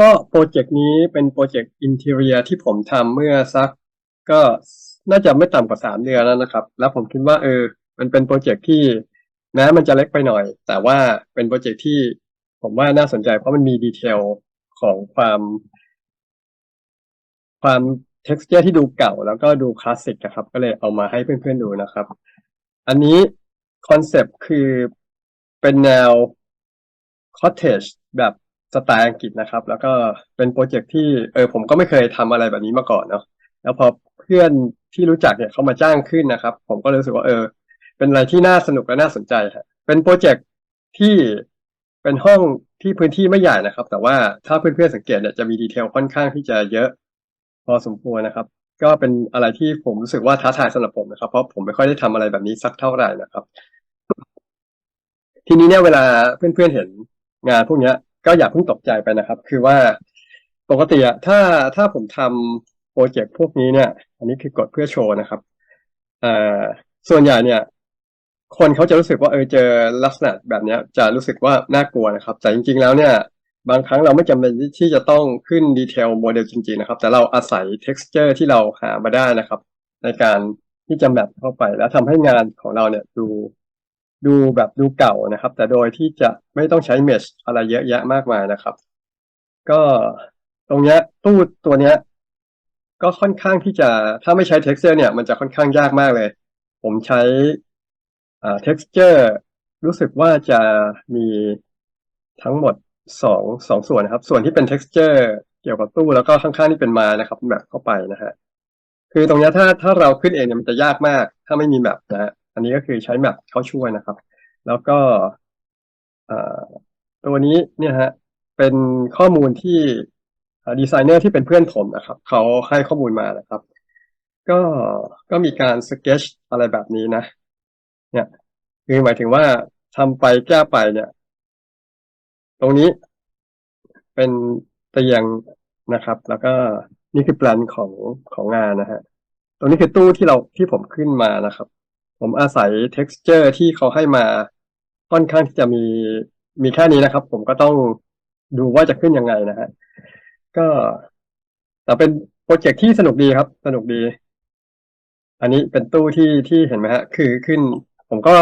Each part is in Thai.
ก็โปรเจกต์นี้เป็นโปรเจกต์อินเท r รียที่ผมทำเมื่อสัก ก็น่าจะไม่ต่ำกว่าสามเดือนแล้วนะครับ แล้วผมคิดว่าเออ มันเป็นโปรเจกต์ที่แม้มันจะเล็กไปหน่อย แต่ว่าเป็นโปรเจกต์ที่ผมว่าน่าสนใจเพราะมันมีดีเทลของความ ความ texture ที่ดูเก่า แล้วก็ดูคลาสสิกนะครับ ก็เลยเอามาให้เพื่อนๆดูนะครับ อันนี้คอนเซปต์คือเป็นแนว cottage แบบ สไตล์อังกฤษนะครับ แล้วก็เป็นโปรเจกต์ที่เออผมก็ไม่เคยทำอะไรแบบนี้มาก่อนเนาะแล้วพอเพื่อนที่รู้จักเนี่ยเขามาจ้างขึ้นนะครับ ผมก็รู้สึกว่าเออ เป็นอะไรที่น่าสนุกและน่าสนใจฮะเป็นโปรเจกต์ที่เป็นห้องที่พื้นที่ไม่ใหญ่นะครับ แต่ว่าถ้าเพื่อนๆสังเกตเนี่ยจะมีดีเทลค่อนข้างที่จะเยอะ พอสมควรนะครับ ก็เป็นอะไรที่ผมรู้สึกว่าท้าทายสำหรับผมนะครับ เพราะผมไม่ค่อยได้ทำอะไรแบบนี้สักเท่าไหร่นะครับ ทีนี้เนี่ยเวลาเพื่อนๆเห็นงานพวกเนี้ย ก็อย่าเพิ่งตกใจไปนะครับ คือว่าปกติอะถ้าถ้าผมทำโปรเจกต์พวกนี้เนี่ย อันนี้คือกดเพื่อโชว์นะครับอ่าส่วนใหญ่เนี่ย คนเขาจะรู้สึกว่าเออเจอลักษณะแบบเนี้ย จะรู้สึกว่าน่ากลัวนะครับ แต่จริง ๆ แล้วเนี่ย บางครั้งเราไม่จำเป็นที่จะต้องขึ้นดีเทลโมเดลจริง ๆ นะครับ แต่เราอาศัย texture ที่เราหามาได้นะครับ ในการที่จะแมปเข้าไปแล้วทำให้งานของเราเนี่ยดู ดูแบบดูเก่านะครับ แต่โดยที่จะไม่ต้องใช้เมชอะไรเยอะแยะมากมายนะครับ ก็ตรงเนี้ยตู้ตัวเนี้ย ก็ค่อนข้างที่จะถ้าไม่ใช้ texture เนี่ย มันจะค่อนข้างยากมากเลย ผมใช้อ่า texture รู้สึกว่าจะมีทั้งหมดสองสองส่วนนะครับ ส่วนที่เป็น texture เกี่ยวกับตู้แล้วก็ข้างๆที่เป็นม้นะครับ แบบเข้าไปนะฮะคือตรงเนี้ยถ้าถ้าเราขึ้นเองเนี่ยมันจะยากมาก ถ้าไม่มีแบบนะฮะ นนี้ก็คือใช้แมปเข้าช่วยนะครับ แล้วก็ตัวนี้เนี่ยฮะเป็นข้อมูลที่ดีไซเนอร์ที่เป็นเพื่อนผมนะครับ เขาให้ข้อมูลมานะครับ ก็ก็มีการสเกจอะไรแบบนี้นะ เนี่ยคือหมายถึงว่าทำไปแก้ไปเนี่ย ตรงนี้เป็นเตียงนะครับ แล้วก็นี่คือแปลนของของงานนะฮะ ตรงนี้คือตู้ที่เราที่ผมขึ้นมานะครับ ผมอาศัย texture ที่เขาให้มาค่อนข้างที่จะมีมีแค่นี้นะครับ ผมก็ต้องดูว่าจะขึ้นยังไงนะฮะก็แต่เป็นโปรเจกต์ที่สนุกดีครับ สนุกดี อันนี้เป็นตู้ที่ที่เห็นไหมฮะ คือขึ้น ผมก็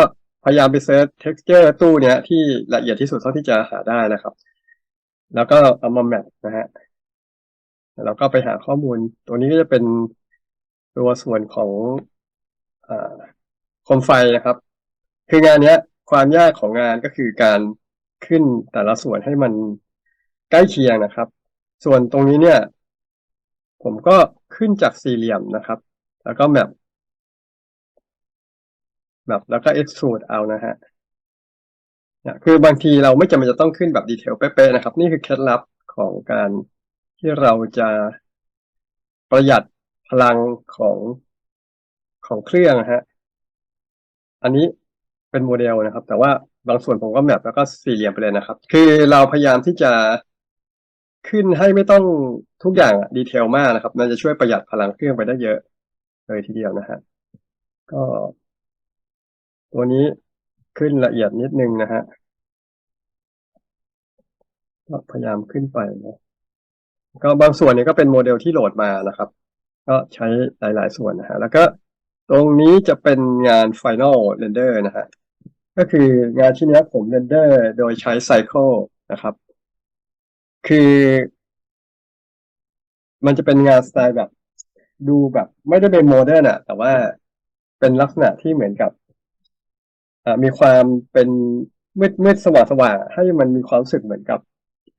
พยายามไปเซิร์ช texture ตู้เนี้ยที่ละเอียดที่สุดเท่าที่จะหาได้นะครับ แล้วก็เอามาแมทนะฮะแล้วก็ไปหาข้อมูล ตัวนี้ก็จะเป็นตัวส่วนของอ่า คมไฟนะครับ คืองานเนี้ย ความยากของงานก็คือการขึ้นแต่ละส่วนให้มันใกล้เคียงนะครับ ส่วนตรงนี้เนี่ย ผมก็ขึ้นจากสี่เหลี่ยมนะครับ แล้วก็แบบแบบแล้วก็ extrude เอานะฮะคือบางทีเราไม่จำเป็นจะต้องขึ้นแบบดีเทลเป๊ะๆนะครับ นี่คือเคล็ดลับของการที่เราจะประหยัดพลังของของเครื่องฮะ อันนี้เป็นโมเดลนะครับ แต่ว่าบางส่วนผมก็แมปแล้วก็สี่เหลี่ยมไปเลยนะครับ คือเราพยายามที่จะขึ้นให้ไม่ต้องทุกอย่างดีเทลมากนะครับ มันจะช่วยประหยัดพลังเครื่องไปได้เยอะเลยทีเดียวนะฮะก็ตัวนี้ขึ้นละเอียดนิดนึงนะฮะก็พยายามขึ้นไปนะก็บางส่วนเนี่ยก็เป็นโมเดลที่โหลดมานะครับ ก็ใช้หลาย ๆ ส่วนนะฮะแล้วก็ ตรงนี้จะเป็นงาน Final Render นะฮะ ก็คืองานที่นี้ผมเรนเดอร์โดยใช้ Cycle นะครับ คือมันจะเป็นงานสไตล์แบบ ดูแบบ ไม่ได้เป็นโมเดิร์นอะแต่ว่าเป็นลักษณะที่เหมือนกับมีความเป็นมืดมืดสว่างสว่างให้มันมีความรู้สึกเหมือนกับ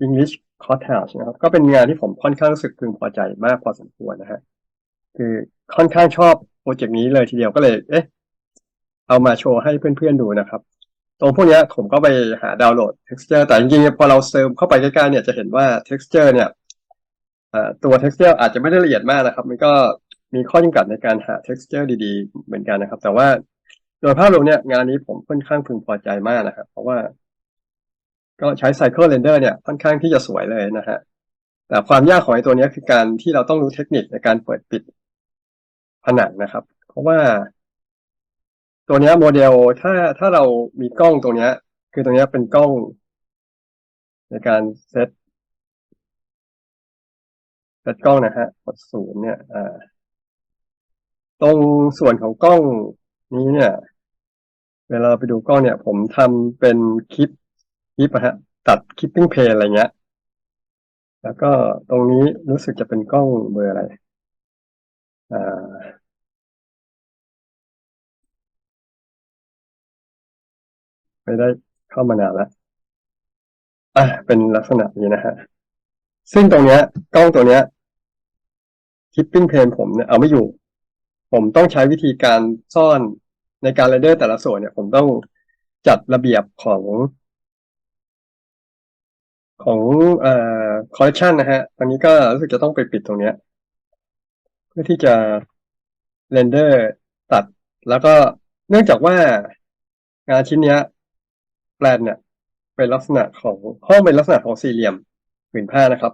English Cottage นะครับ ก็เป็นงานที่ผมค่อนข้างรู้สึกพึงพอใจมากพอสมควรนะฮะ คือค่อนข้างชอบ โปรเจกต์นี้เลยทีเดียวก็เลย เอ๊ะ เอามาโชว์ให้เพื่อนๆดูนะครับ ตรงพวกนี้ผมก็ไปหาดาวน์โหลด texture แต่จริงๆพอเราเซิร์ฟเข้าไปใกล้ๆเนี่ยจะเห็นว่า texture เนี่ยตัว texture อาจจะไม่ได้ละเอียดมากนะครับ มันก็มีข้อจำกัดในการหา texture ดีๆ เหมือนกันนะครับ แต่ว่าโดยภาพรวมเนี่ยงานนี้ผมค่อนข้างพึงพอใจมากนะครับ เพราะว่า ก็ใช้ cycle render เนี่ยค่อนข้างที่จะสวยเลยนะฮะแต่ความยากของไอ้ตัวนี้คือการที่เราต้องรู้เทคนิคในการเปิดปิด นังนะครับ เพราะว่า ตัวนี้โมเดลถ้าถ้าเรามีกล้องตรงนี้ คือตรงนี้เป็นกล้อง ในการเซตเซตกล้องนะฮะกดศูนย์เนี่ยอ่าตรงส่วนของกล้องนี้เนี่ย เวลาไปดูกล้องเนี่ย ผมทำเป็นคลิปคลิปอะฮะ ตัดคลิปปิ้งเพลอะไรเงี้ย แล้วก็ตรงนี้รู้สึกจะเป็นกล้องเบอร์อะไร อ่า ไม่ได้เข้ามานานแล้วอะเป็นลักษณะนี้นะฮะ ซึ่งตรงเนี้ย กล้องตัวเนี้ยคลิปปิ้งเพลนผมเนี่ยเอาไม่อยู่ ผมต้องใช้วิธีการซ่อนในการเรนเดอร์แต่ละส่วนเนี่ย ผมต้องจัดระเบียบของของเอ่อคอลเลคชันนะฮะ ตอนนี้ก็รู้สึกจะต้องไปปิดตรงเนี้ย เพื่อที่จะเรนเดอร์ตัด แล้วก็เนื่องจากว่างานชิ้นเนี้ย แปลนเนี่ยเป็นลักษณะของห้องเป็นลักษณะของสี่เหลี่ยมผืนผ้านะครับ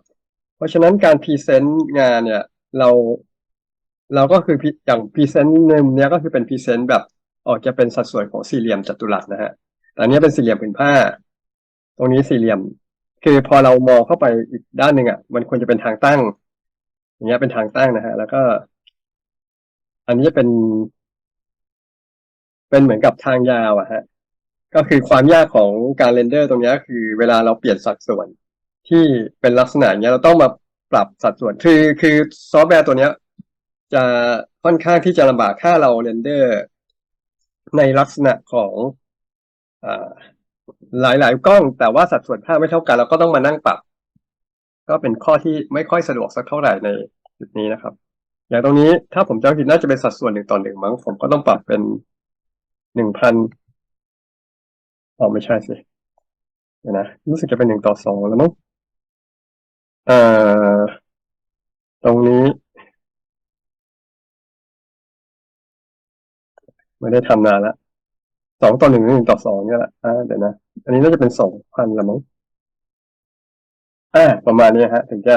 เพราะฉะนั้นการพรีเซนต์งานเนี่ยเราเราก็คืออย่างพรีเซนต์ในมุมเนี้ยก็คือเป็นพรีเซนต์แบบออกจะเป็นสัดส่วนของสี่เหลี่ยมจัตุรัสนะฮะแต่อันนี้เป็นสี่เหลี่ยมผืนผ้า ตรงนี้สี่เหลี่ยม คือพอเรามองเข้าไปอีกด้านหนึ่งอะ มันควรจะเป็นทางตั้ง อย่างเงี้ยเป็นทางตั้งนะฮะ แล้วก็ อันนี้จะเป็น เป็นเหมือนกับทางยาวอะฮะ ก็คือความยากของการเรนเดอร์ตรงนี้คือเวลาเราเปลี่ยนสัดส่วนที่เป็นลักษณะอย่างเงี้ยเราต้องมาปรับสัดส่วนคือคือซอฟต์แวร์ตัวเนี้ย จะค่อนข้างที่จะลำบากถ้าเราเรนเดอร์ ในลักษณะของอ่าหลายๆกล้อง แต่ว่าสัดส่วนภาพไม่เท่ากันเราก็ต้องมานั่งปรับ ก็เป็นข้อที่ไม่ค่อยสะดวกสักเท่าไหร่ในจุดนี้นะครับ อย่างตรงนี้ถ้าผมจำผิดน่าจะเป็นสัดส่วนหนึ่งต่อหนึ่งมั้งผมก็ต้องปรับเป็นหนึ่งพัน อ๋อไม่ใช่สิเดี๋ยวนะ รู้สึกจะเป็นหนึ่งต่อสองแล้วมั้งเอ่อตรงนี้ ไม่ได้ทำนานละสองต่อหนึ่งหรือหนึ่งต่อสองเนี่ยแหละอ่าเดี๋ยวนะ อันนี้น่าจะเป็นสองพันละมั้งอ่าประมาณนี้ฮะ ถึงจะ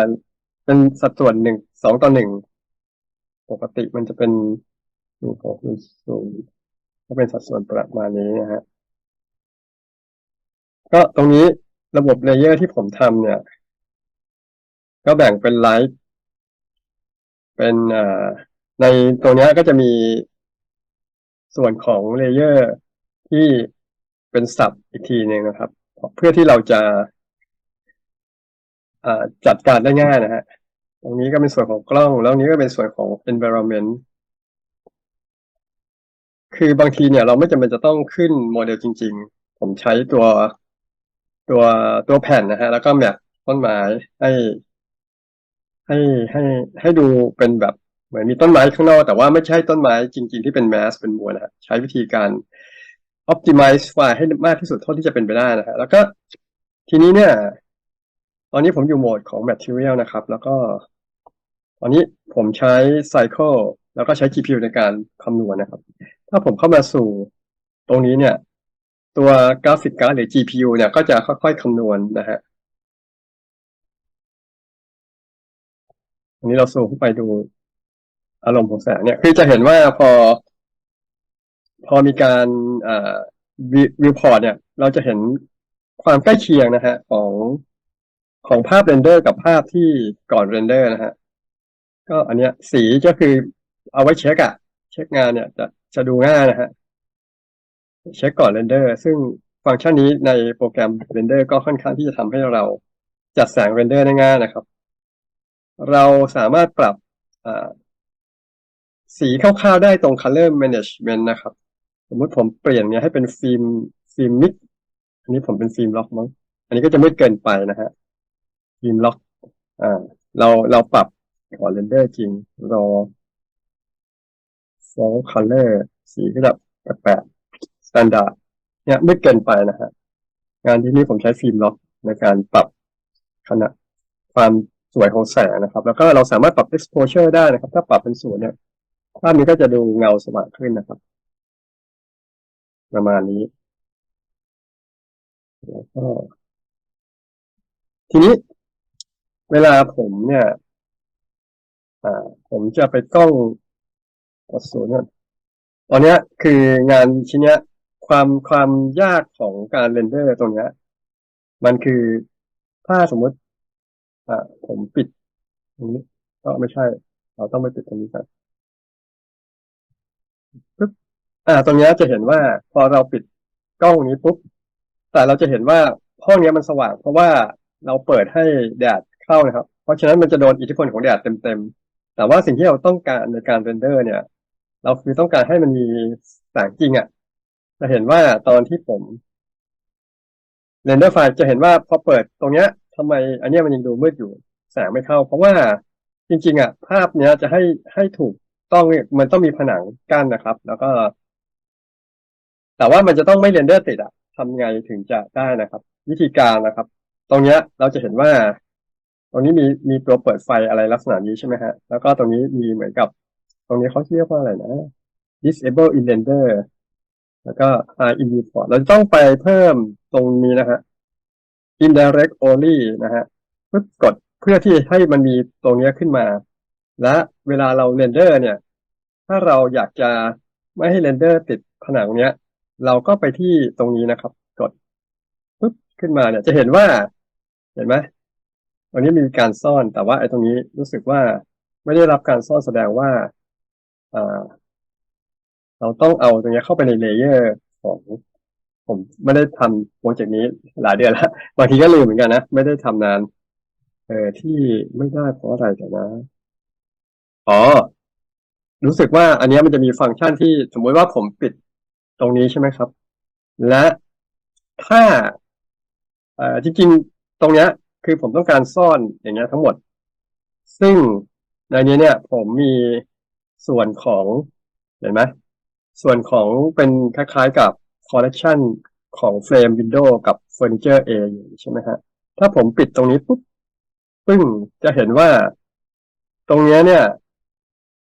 เป็นสัดส่วนหนึ่งสองต่อหนึ่งปกติมันจะเป็นหนึ่งหกหนึ่งศูนย์ก็เป็นสัดส่วนประมาณนี้นะฮะ ก็ตรงนี้ระบบเลเยอร์ที่ผมทำเนี่ย ก็แบ่งเป็นไลท์เป็นอ่าในตรงนี้ก็จะมีส่วนของเลเยอร์ที่เป็นสับอีกทีหนึ่งนะครับ เพื่อที่เราจะจัดการได้ง่ายนะฮะตรงนี้ก็เป็นส่วนของกล้อง แล้วนี้ก็เป็นส่วนของ environment คือบางทีเนี่ยเราไม่จำเป็นจะต้องขึ้นโมเดลจริง ๆ ผมใช้ตัว ตัวตัวแผ่นนะฮะ แล้วก็แมปต้นไม้ให้ให้ให้ให้ดูเป็นแบบเหมือนมีต้นไม้ข้างนอก แต่ว่าไม่ใช่ต้นไม้จริง ๆ ที่เป็นแมสเป็นมวลนะฮะใช้วิธีการ optimize ไฟล์ให้มากที่สุดเท่าที่จะเป็นไปได้นะฮะแล้วก็ทีนี้เนี่ย ตอนนี้ผมอยู่โหมดของ material นะครับ แล้วก็ ตอนนี้ผมใช้ cycle แล้วก็ใช้ GPU ในการคำนวณนะครับ ถ้าผมเข้ามาสู่ตรงนี้เนี่ย ตัวกราฟิกการ์ดหรือ GPU เนี่ยก็จะค่อยๆคำนวณนะฮะอันนี้เราซูมเข้าไปดูอารมณ์ของแสงเนี่ย คือจะเห็นว่าพอ พอมีการวิวพอร์ตเนี่ย เราจะเห็นความใกล้เคียงนะฮะของของภาพเรนเดอร์กับภาพที่ก่อนเรนเดอร์นะฮะ ก็อันเนี้ยสีก็คือเอาไว้เช็คอะเช็คงานเนี่ยจะจะดูง่ายนะฮะ เช็คก่อนเรนเดอร์ซึ่งฟังก์ชันนี้ในโปรแกรมเรนเดอร์ก็ค่อนข้างที่จะทำให้เราจัดแสงเรนเดอร์ได้ง่ายนะครับ เราสามารถปรับสีคร่าวๆได้ตรง color management นะครับ สมมติผมเปลี่ยนเนี้ยให้เป็นฟิล์มฟิล์มมิดอันนี้ผมเป็นฟิล์มล็อกมั้งอันนี้ก็จะมืดเกินไปนะฮะฟิล์มล็อกอ่าเราเราปรับก่อนเรนเดอร์จริงรอ f o ์ color สีก็จะแปลก ๆ standard เนี่ยไมืดเกินไปนะฮะงานที่นี้ผมใช้ฟิล์มล็อกในการปรับขนาดความสวยของแสงนะครับ แล้วก็เราสามารถปรับ exposure ได้นะครับ ถ้าปรับเป็นศูนย์เนี่ยภาพนี้ก็จะดูเงาสว่างขึ้นนะครับ ประมาณนี้แล้วก็ทีนี้เวลาผมเนี่ย อ่า ผมจะไปกล้องกดศูนย์เนี่ยตอนนี้คืองานชิ้นนี้ ความความยากของการเรนเดอร์ตรงนี้มันคือถ้าสมมติ อ่าผมปิดตรงนี้ก็ไม่ใช่ เราต้องไปปิดตรงนี้ก่อนปึ๊บอ่า ตรงเนี้ยจะเห็นว่าพอเราปิดกล้องนี้ปุ๊บแต่เราจะเห็นว่าห้องเนี้ยมันสว่าง เพราะว่าเราเปิดให้แดดเข้านะครับ เพราะฉะนั้นมันจะโดนอิทธิพลของแดดเต็มๆแต่ว่าสิ่งที่เราต้องการในการเรนเดอร์ เนี่ย เราคือต้องการให้มันมีแสงจริงอะ่ะ จะเห็นว่าตอนที่ผมเรนเดอร์ไฟล์จะเห็นว่าพอเปิดตรงเนี้ยทำไม อันเนี้ยมันยังดูมืดอยู่แสงไม่เข้า เพราะว่าจริง ๆ อะ ภาพเนี้ยจะให้ให้ถูกต้องมันต้องมีผนังกั้นนะครับ แล้วก็ แต่ว่ามันจะต้องไม่เรนเดอร์ติดอะทำไงถึงจะได้นะครับ วิธีการนะครับ ตรงเนี้ยเราจะเห็นว่า ตรงนี้มีมีตัวเปิดไฟอะไรลักษณะนี้ใช่ไหมฮะ แล้วก็ตรงนี้มีเหมือนกับ ตรงนี้เขาเรียกว่าอะไรนะ disable in render แล้วก็ hide in viewport เราต้องไปเพิ่มตรงนี้นะฮะ indirect only นะฮะปึ๊บกดเพื่อที่ให้มันมีตรงนี้ขึ้นมา และเวลาเราเรนเดอร์เนี่ย ถ้าเราอยากจะไม่ให้เรนเดอร์ติดผนังเนี้ย เราก็ไปที่ตรงนี้นะครับ กดปึ๊บขึ้นมาเนี่ยจะเห็นว่า เห็นไหมตรงนี้มีการซ่อนแต่ว่าไอ้ตรงนี้รู้สึกว่าไม่ได้รับการซ่อนแสดงว่าอ่า เราต้องเอาตรงนี้เข้าไปในเลเยอร์ของผมไม่ได้ทำโปรเจกต์นี้หลายเดือนแล้วบางทีก็ลืมเหมือนกันนะ ไม่ได้ทำนาน เออที่ไม่ได้เพราะอะไรแต่นะ อ๋อ รู้สึกว่าอันนี้มันจะมีฟังก์ชันที่สมมติว่าผมปิดตรงนี้ใช่ไหมครับ และถ้าเออจริงๆตรงเนี้ย คือผมต้องการซ่อนอย่างเงี้ยทั้งหมด ซึ่งในนี้เนี่ย ผมมีส่วนของเห็นไหม ส่วนของเป็นคล้ายๆกับคอลเล t ชันของเฟรมวินโดว์กับเฟอร์นิเจอร์เออยู่ใช่ไหมฮะ ถ้าผมปิดตรงนี้ปุ๊บปึ้งจะเห็นว่า ตรงเนี้ยเนี่ย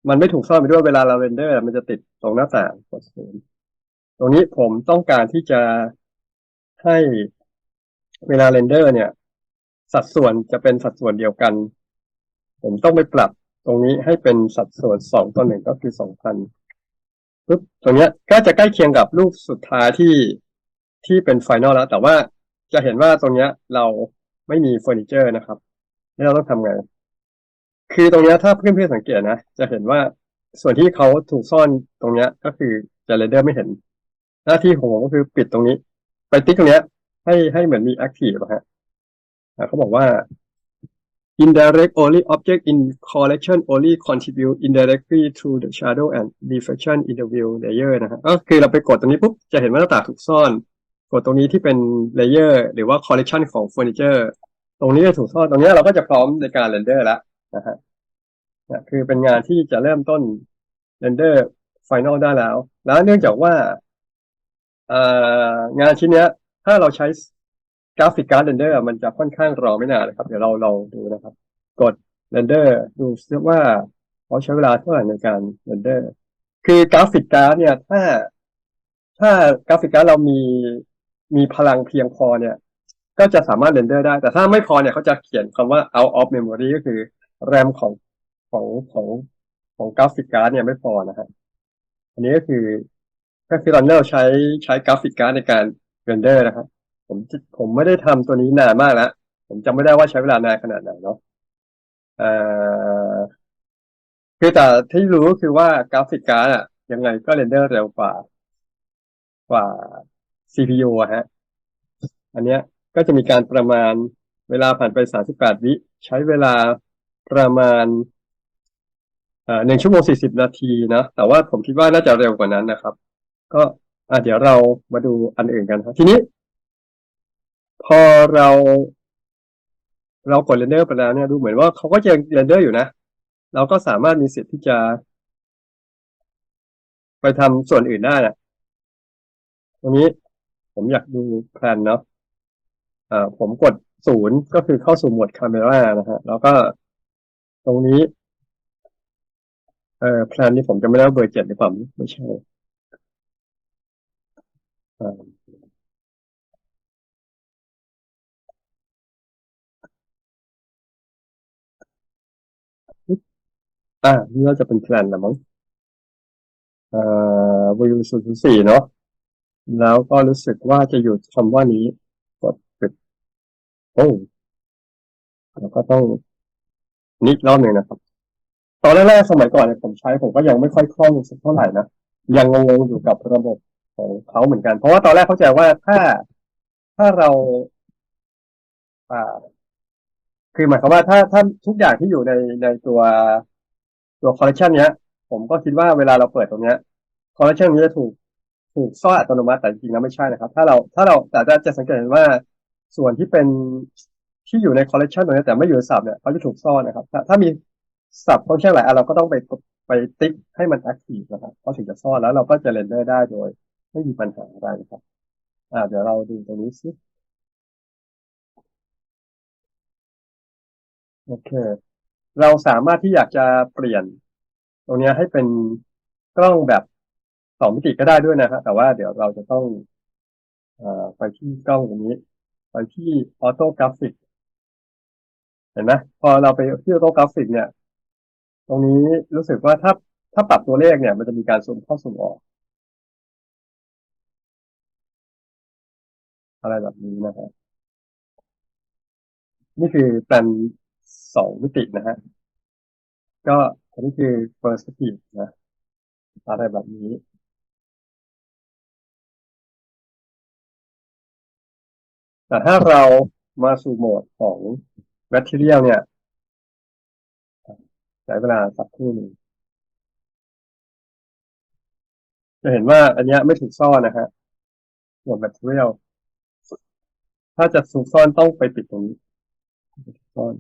มันไม่ถูกซ่อนไปด้วยเวลาเราเรนเดอร์ มันจะติดตรงหน้าต่างกดศูนย์ตรงนี้ผมต้องการที่จะให้เวลาเรนเดอร์ เนี่ย สัดส่วนจะเป็นสัดส่วนเดียวกัน ผมต้องไปปรับตรงนี้ให้เป็นสัดส่วนสองต่อหนึ่งก็คือสองพัน ปุ๊บตรงเนี้ยก็จะใกล้เคียงกับรูปสุดท้ายที่ที่เป็นไฟนอลแล้ว แต่ว่าจะเห็นว่าตรงเนี้ยเราไม่มีเฟอร์นิเจอร์นะครับ แล้วเราต้องทำไง คือตรงเนี้ยถ้าเพื่อนๆสังเกตนะ จะเห็นว่าส่วนที่เขาถูกซ่อนตรงเนี้ยก็คือจะเรนเดอร์ไม่เห็น หน้าที่ของผมก็คือปิดตรงนี้ ไปติ๊กตรงเนี้ยให้ให้เหมือนมี active นะฮะเขาบอกว่า indirect only object in collection only contribute indirectly to the shadow and reflection in the view layer นะฮะก็คือเราไปกดตรงนี้ปุ๊บ จะเห็นว่าหน้าต่างถูกซ่อน กดตรงนี้ที่เป็น layer หรือว่า collection ของ furniture ตรงนี้จะถูกซ่อนตรงนี้เราก็จะพร้อมในการเรนเดอร์แล้วนะฮะนะคือเป็นงานที่จะเริ่มต้นเรนเดอร์ final ได้แล้ว แล้วเนื่องจากว่า งานชิ้นนี้ถ้าเราใช้ กราฟิกการ์ดเรนเดอร์มันจะค่อนข้างรอไม่นานนะครับ เดี๋ยวเราลองดูนะครับ กดเรนเดอร์ดูซิว่าเขาใช้เวลาเท่าไหร่ในการเรนเดอร์ คือกราฟิกการ์ดเนี่ยถ้า ถ้ากราฟิกการ์ดเรามีมีพลังเพียงพอเนี่ย ก็จะสามารถเรนเดอร์ได้ แต่ถ้าไม่พอเนี่ยเขาจะเขียนคำว่า out of memory ก็คือแรมของของของของกราฟิกการ์ดเนี่ยไม่พอนะฮะอันนี้ก็คือก็คือตอนนี้เราใช้ใช้กราฟิกการ์ดในการเรนเดอร์นะครับ ผมผมไม่ได้ทำตัวนี้นานมากแล้ว ผมจำไม่ได้ว่าใช้เวลานานขนาดไหนเนาะเอ่อคือแต่ที่รู้ก็คือว่ากราฟิกการ์ดอะยังไงก็เรนเดอร์เร็วกว่ากว่า CPU อะฮะ อันเนี้ยก็จะมีการประมาณเวลาผ่านไป 38 วิ ใช้เวลาประมาณอ่อหนึ่งชั่วโมง 40 นาทีนะ แต่ว่าผมคิดว่าน่าจะเร็วกว่านั้นนะครับ ก็เดี๋ยวเรามาดูอันอื่นกันครับทีนี้ พอเราเรากดเรนเดอร์ไปแล้วเนี่ยดูเหมือนว่าเขาก็ยังเรนเดอร์อยู่นะ เราก็สามารถมีสิทธิ์ที่จะ ไปทำส่วนอื่นได้นะตรงนี้ผมอยากดูแพลนเนาะอ่าผมกดศูนย์ก็คือเข้าสู่หมวดคาเมรานะฮะ แล้วก็ตรงนี้ เอ่อแพลนนี้ผมจะไม่ได้เบอร์เจ็ดหรือเปล่าไม่ใช่อ่า อ่านี่น่าจะเป็นแพลนละมั้งเอ่อวิวศูนย์สี่เนาะแล้วก็รู้สึกว่าจะอยู่คำว่านี้กดปิดโอ้แล้วก็ต้องนิดรอบหนึ่งนะครับ ตอนแรกๆสมัยก่อนเนี่ยผมใช้ผมก็ยังไม่ค่อยคล่องสักเท่าไหร่นะยังงงอยู่กับระบบของเขาเหมือนกัน เพราะว่าตอนแรกเข้าใจว่าถ้าถ้าเราอ่าคือหมายความว่าถ้าถ้าทุกอย่างที่อยู่ในในตัว ตัวคอลเลคชันเนี้ย ผมก็คิดว่าเวลาเราเปิดตรงเนี้ยคอลเลคชันนี้จะถูกถูกซ่อนอัตโนมัติแต่จริงๆแล้วไม่ใช่นะครับ ถ้าเราถ้าเราแต่จะจะสังเกตเห็นว่าส่วนที่เป็นที่อยู่ในคอลเลคชันตรงนี้แต่ไม่อยู่ในสับเนี่ยเขาจะถูกซ่อนนะครับ ถ้าถ้ามีสับฟังก์ชันหลายอันเราก็ต้องไปไปติ๊กให้มันแอคทีฟนะครับเขาถึงจะซ่อนแล้วเราก็จะเรนเดอร์ได้โดย ไม่มีปัญหาอะไรนะครับ อ่า เดี๋ยวเราดูตรงนี้สิโอเค เราสามารถที่อยากจะเปลี่ยน ตรงนี้ให้เป็นกล้องแบบสองมิติก็ได้ด้วยนะฮะแต่ว่าเดี๋ยวเราจะต้องอไปที่กล้องตรงนี้ ไปที่ออโต้กราฟิกเห็นไหมพอเราไปที่ออโต้กราฟิกเนี่ย ตรงนี้รู้สึกว่าถ้าถ้าปรับตัวเลขเนี่ย มันจะมีการซูมเข้าซูมออก อะไรแบบนี้นะฮะนี่คือแปลน สองมิตินะฮะ ก็อันนี้คือ perspective นะ อะไรแบบนี้ แต่ถ้าเรามาสู่โหมดของ material เนี่ยใช้เวลาสักครู่หนึ่งจะเห็นว่าอันนี้ไม่ถูกซ่อนนะฮะโหมด material ถ้าจะถูกซ่อนต้องไปปิดตรงนี้ซ่อน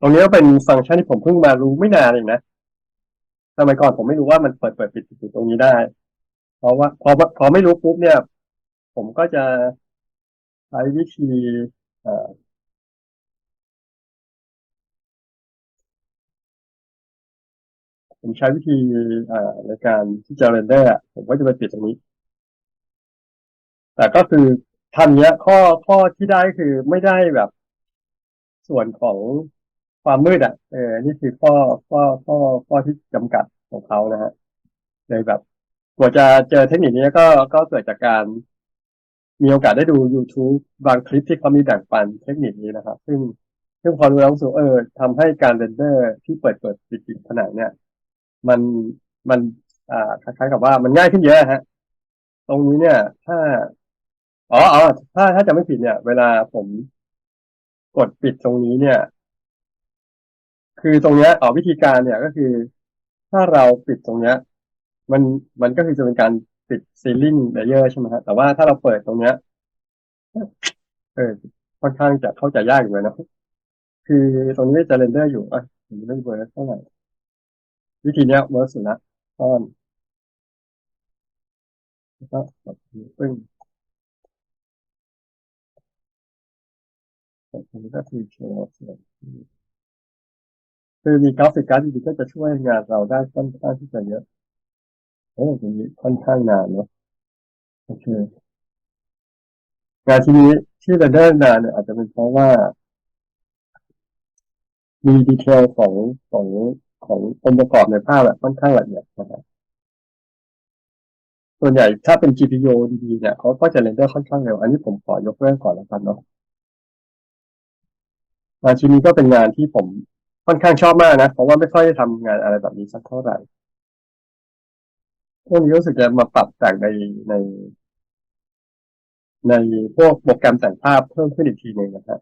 ตรงนี้ก็เป็นฟังก์ชันที่ผมเพิ่งมารู้ไม่นานเองนะสมัยก่อนผมไม่รู้ว่ามันเปิดเปิดปิดปิดตรงนี้ได้ เพราะว่าพอพอไม่รู้ปุ๊บเนี่ย ผมก็จะใช้วิธีผมใช้วิธีในการที่จะเรนเดอร์ผมก็จะไปปิดตรงนี้ แต่ก็คือ ทำเนี้ย ข้อข้อที่ได้คือไม่ได้แบบ ส่วนของความมืดอะ เออ นี่คือข้อข้อข้อข้อที่จำกัดของเขานะฮะเลยแบบกว่าจะเจอเทคนิคนี้ก็ก็เกิดจากการมีโอกาสได้ดู YouTube บางคลิปที่เขามีแบ่งปันเทคนิคนี้นะครับ ซึ่งซึ่งพอรู้แล้วรู้สึกเออทำให้การเรนเดอร์ที่เปิดเปิดปิดปิดผนังเนี่ย มันมันอ่าคล้ายๆกับว่ามันง่ายขึ้นเยอะฮะ ตรงนี้เนี่ย ถ้า อ๋ออ๋อถ้าถ้าจะไม่ผิดเนี่ย เวลาผมกดปิดตรงนี้เนี่ย คือตรงเนี้ยอ๋อวิธีการเนี่ยก็คือ ถ้าเราปิดตรงเนี้ย มันมันก็คือจะเป็นการปิดซีลิงเลเยอร์ใช่ไหมฮะแต่ว่าถ้าเราเปิดตรงเนี้ยเออค่อนข้างจะเข้าใจยากอยู่เลยนะคือตรงนี้จะเรนเดอร์อยู่อะผมไม่เวิร์กเท่าไหร่วิธีเนี้ยเวิร์กสุดละซ่อนแล้วก็ปึ้ง ตรงนี้ก็คือโชว์ส่วนคือมีกราฟิกการ์ดดีๆก็จะช่วยงานเราได้ค่อนข้างที่จะเยอะโอ้ตรงนี้ค่อนข้างนานเนาะโอเคงานที่นี้ที่เรนเดอร์นานเนี่ยอาจจะเป็นเพราะว่า มีดีเทลของของขององค์ประกอบในภาพแบบค่อนข้างละเอียดนะครับส่วนใหญ่ถ้าเป็น GPU ดีๆเนี่ยเขาก็จะเรนเดอร์ค่อนข้างเร็ว อันนี้ผมขอยกเลิกก่อนแล้วกันเนาะ งานชิ้นนี้ก็เป็นงานที่ผมค่อนข้างชอบมากนะ เพราะว่าไม่ค่อยได้ทำงานอะไรแบบนี้สักเท่าไหร่พวกนี้รู้สึกจะมาปรับแต่งในใน ในพวกโปรแกรมแต่งภาพเพิ่มขึ้นอีกทีหนึ่งนะครับ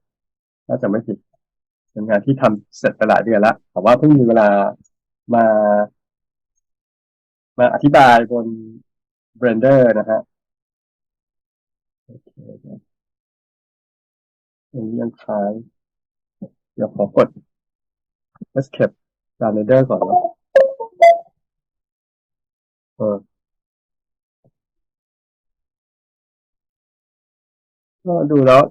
ถ้าจะไม่ผิดเป็นงานที่ทำเสร็จไปหลายเดือนแล้วแต่ว่าเพิ่งมีเวลามา มาอธิบายบน Blender นะฮะโอเคตรงนี้ยังค้าง เดี๋ยวขอกด Escape การ Render ก่อนนะเออก็ดูแล้ว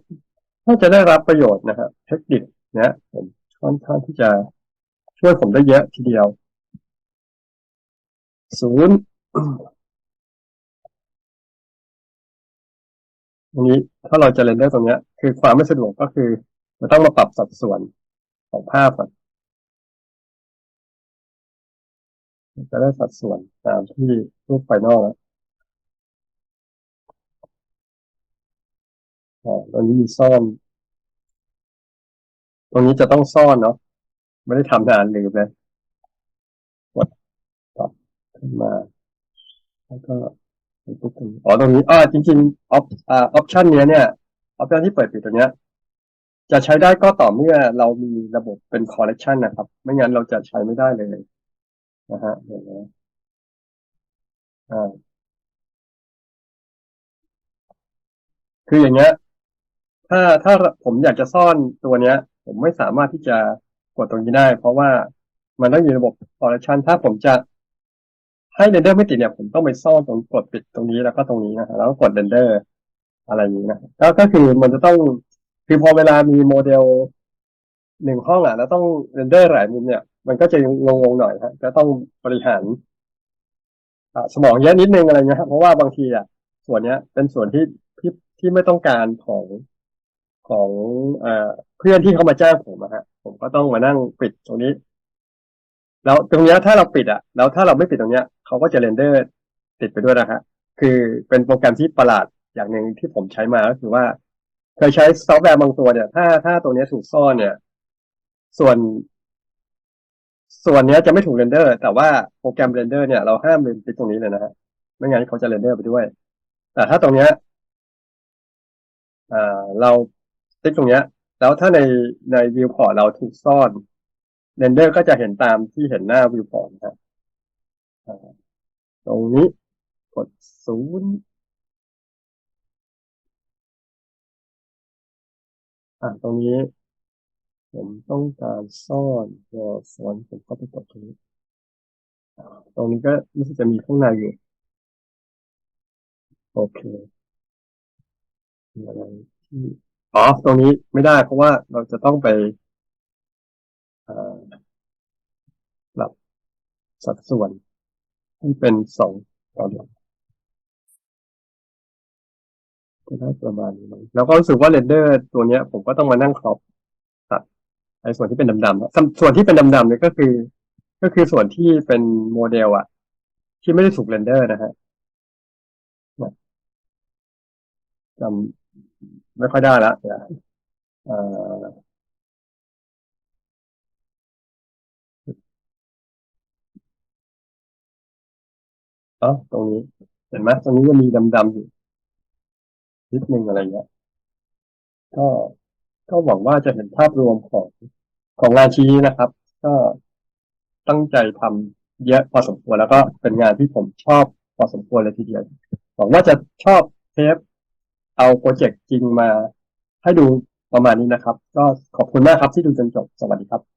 น่าจะได้รับประโยชน์นะครับเทคนิคเนี้ยผมค่อนข้างที่จะช่วยผมได้เยอะทีเดียวศูนย์ตรงนี้ถ้าเราจะเรนเดอร์ตรงเนี้ยคือความไม่สะดวกก็คือ เราต้องมาปรับสัดส่วนของภาพก่อนจะได้สัดส่วนตามที่รูปไฟนอลแล้วอ่าตรงนี้มีซ่อน ตรงนี้จะต้องซ่อนเนาะ ไม่ได้ทำนานลืมเลยกดกดขึ้นมา แล้วก็ไปปุ๊บตรงนี้อ๋อ ตรงนี้อ่าจริงๆออปอ่าออปชันเนี้ยเนี่ย ออปชันที่เปิดปิดตัวเนี้ย จะใช้ได้ก็ต่อเมื่อเรามีระบบเป็น collection นะครับ ไม่งั้นเราจะใช้ไม่ได้เลยนะฮะเดี๋ยวนะอ่าคืออย่างเงี้ย ถ้าถ้าผมอยากจะซ่อนตัวเนี้ย ผมไม่สามารถที่จะกดตรงนี้ได้ เพราะว่ามันต้องอยู่ในระบบ collection ถ้าผมจะให้เรนเดอร์ไม่ติดเนี่ย ผมต้องไปซ่อนตรงกดปิดตรงนี้แล้วก็ตรงนี้นะฮะแล้วก็กดเรนเดอร์อะไรอย่างนี้นะก็ก็คือมันจะต้อง คือพอเวลามีโมเดลหนึ่งห้องอะแล้วต้องเรนเดอร์หลายมุมเนี่ย มันก็จะงงๆหน่อยฮะจะต้องบริหารสมองเยอะนิดนึงอะไรเงี้ยเพราะว่าบางทีอะส่วนเนี้ย เป็นส่วนที่ที่ที่ไม่ต้องการของของเอเพื่อนที่เขามาจ้างผมอะฮะ ผมก็ต้องมานั่งปิดตรงนี้ แล้วตรงเนี้ยถ้าเราปิดอะ แล้วถ้าเราไม่ปิดตรงเนี้ยเขาก็จะเรนเดอร์ติดไปด้วยนะฮะคือเป็นโปรแกรมที่ประหลาดอย่างหนึ่งที่ผมใช้มาก็คือว่า เคยใช้ซอฟต์แวร์บางตัวเนี่ยถ้าถ้าตัวนี้ถูกซ่อนเนี่ย ส่วน ส่วนนี้จะไม่ถูกเรนเดอร์ แต่ว่าโปรแกรมเรนเดอร์เนี่ยเราห้ามลืมปิดตรงนี้เลยนะฮะไม่งั้นเขาจะเรนเดอร์ไปด้วย แต่ถ้าตรงเนี้ยอ่าเราติ๊กตรงเนี้ยแล้วถ้าในในวิวพอร์ตเราถูกซ่อนเรนเดอร์ก็จะเห็นตามที่เห็นหน้าวิวพอร์ตนะฮะตรงนี้กดศูนย์ อ่าตรงนี้ ผมต้องการซ่อนตัวฟอนต์ผมก็ไปกดตรงนี้อ่าตรงนี้ก็รู้สึกจะมีข้างในอยู่ โอเคอะไรที่อ๋อตรงนี้ไม่ได้เพราะว่าเราจะต้องไปอ่อปรับสัดส่วนให้เป็นสองต่อหนึ่ง ก็ได้ประมาณนี้มั้งแล้วก็รู้สึกว่าเรนเดอร์ตัวเนี้ย ผมก็ต้องมานั่งครอปตัดไอ้ส่วนที่เป็นดำๆอะส่วนที่เป็นดำๆเนี่ยก็คือ ก็คือส่วนที่เป็นโมเดลอะที่ไม่ได้ถูกเรนเดอร์นะฮะจำไม่ค่อยได้ละเดี๋ยวเอ่ออ๋อตรงนี้ เห็นไหมตรงนี้จะมีดำๆอยู่ นิดนึงอะไรเงี้ย ก็ก็หวังว่าจะเห็นภาพรวมของของงานชิ้นนี้นะครับ ก็ตั้งใจทำเยอะพอสมควรแล้วก็เป็นงานที่ผมชอบพอสมควรเลยทีเดียวหวังว่าจะชอบเทปเอาโปรเจกต์จริงมาให้ดูประมาณนี้นะครับ ก็ขอบคุณมากครับที่ดูจนจบ สวัสดีครับ